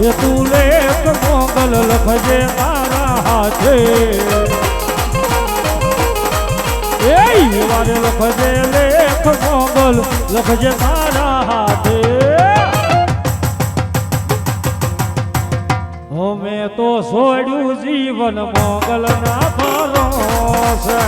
હે તું લેખ મોગલ લખજે મારા હાથે. એ વારે લખજે લેખ મોગલ લખજે મારા હાથે. અમે તો છોડ્યું જીવન મોગલ ના ભરોસે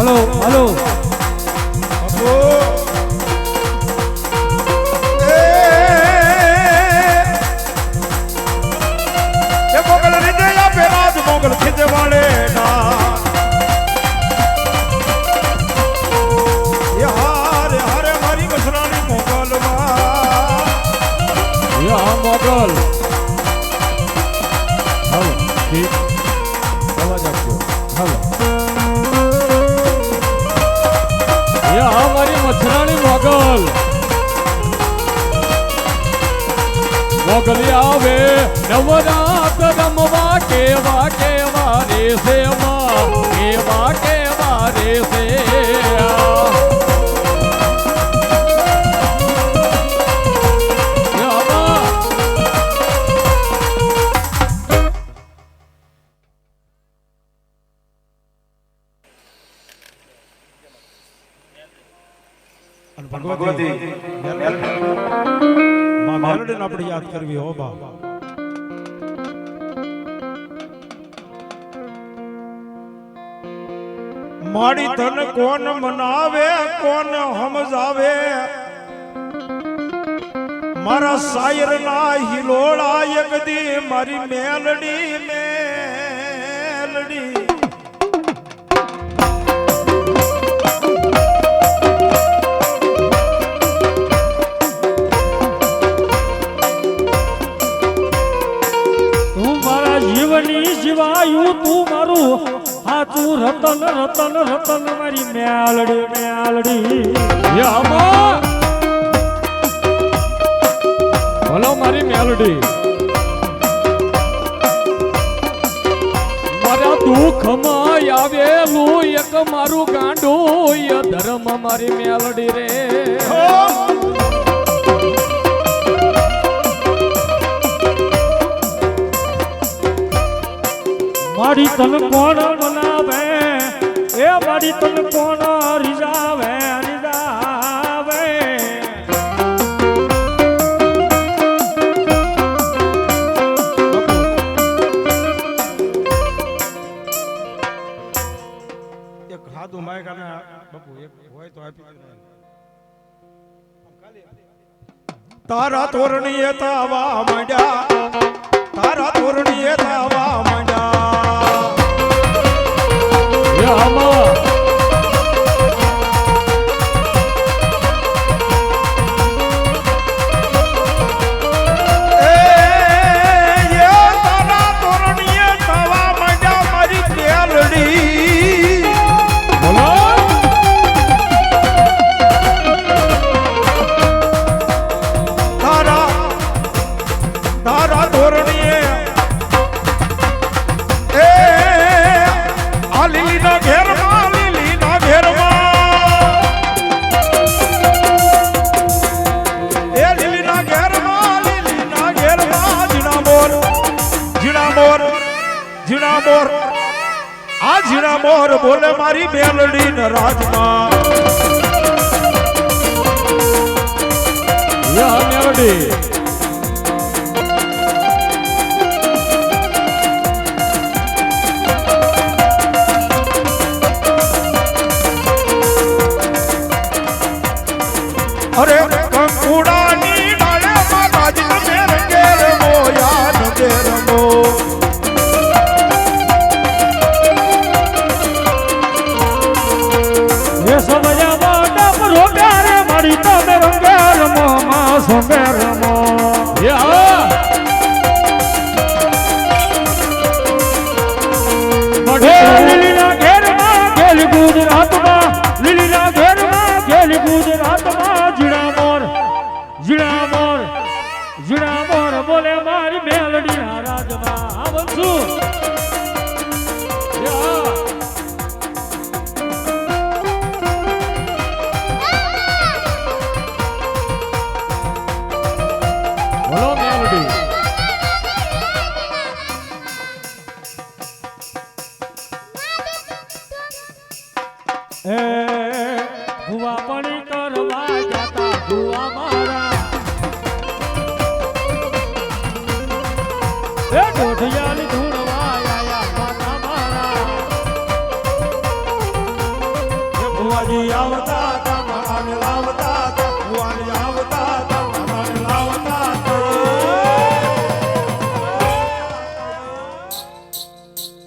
હાલો. હાલો યા મારી મથરાણી મોગલ. મોગલી આવે નવરાત રમવા કેવા કેવા રે સેવા કેવા કેવા રે સે ભગવતી. માં મેલડીને આપણે યાદ કરવી હો બા. માડી ધન કોણ મનાવે કોણ સમજાવે મારા શાયર ના હિલોળા એક દી મારી મેલડી મેલડી. જીવની જીવાયું તું મારું. હાચું રતન રતન રતન મારી મેલડી મેલડી. ભલો મારી મેલડી. મારા દુઃખમાં આવેલું એક મારું ગાંડું. ય ધર્મ મારી મેલડી રે. મારી તન કોણ મનાવે? એ મારી તન કોણ રીઝાવે રીઝાવે? એક હાદું માય કાને બાપુ, એક હોય તો તારા તોરણીએ તાવા માંડ્યા, તારા તોરણીએ તાવા માંડ્યા. બોલે મારી બેલડી ન રાજમાં મેલડી. અરે કંકુડાની ડાળે માં તમે જીણા મોર બોલે મારી મેલડી રાજમાં. આવશું એ દોઢિયાલી ધૂણવા આયા માતા મારા. એ ભુવાજી આવતા હતા મામાને લાવતા ભુવાની આવતા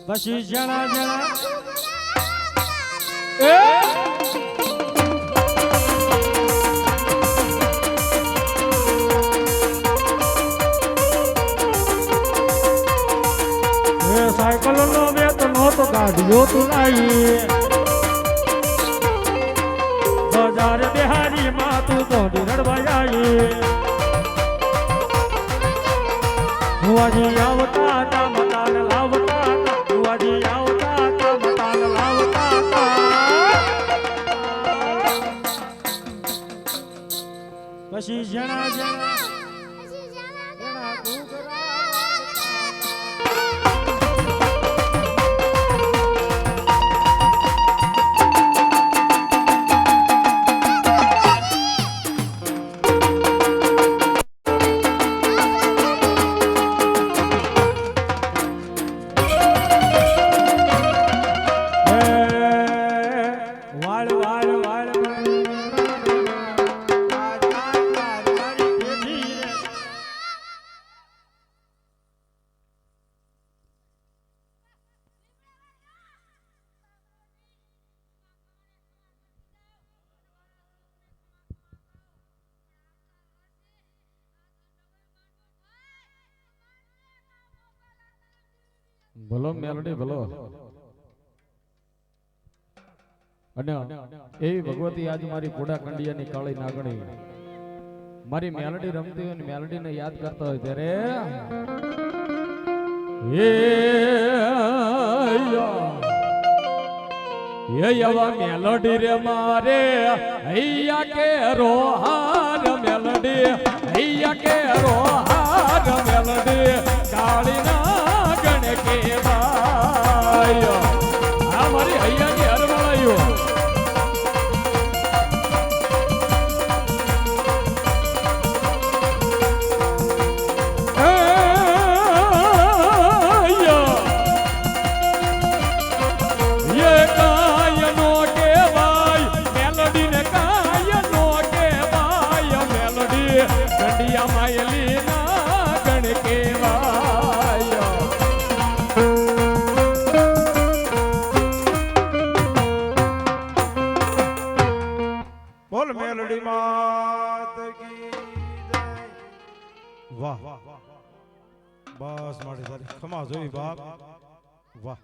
પછી જણા જણા એ? સાયકલ નો વેત કાઢ્યો તું લાઈ બજાર બિહારી માં તું દોડી રડવા આવી ભુવાજી આવતા હતા, મકાન લાવતા હતા, ભુવાજી આવતા હતા, મકાન લાવતા હતા. પછી જણા જણા ભલો મેલડી, ભલો. અને એ ભગવતી આજ મારી પોડા કંડિયાની કાળી નાગણી. મારી મેલડી રમતી હોય મેલડીને યાદ કરતા હોય ત્યારે એ મેલડી રે મારે, હૈયા કે રોહાર કી વાહ બસ મારી સારી ખમા જોઈ બાપ વાહ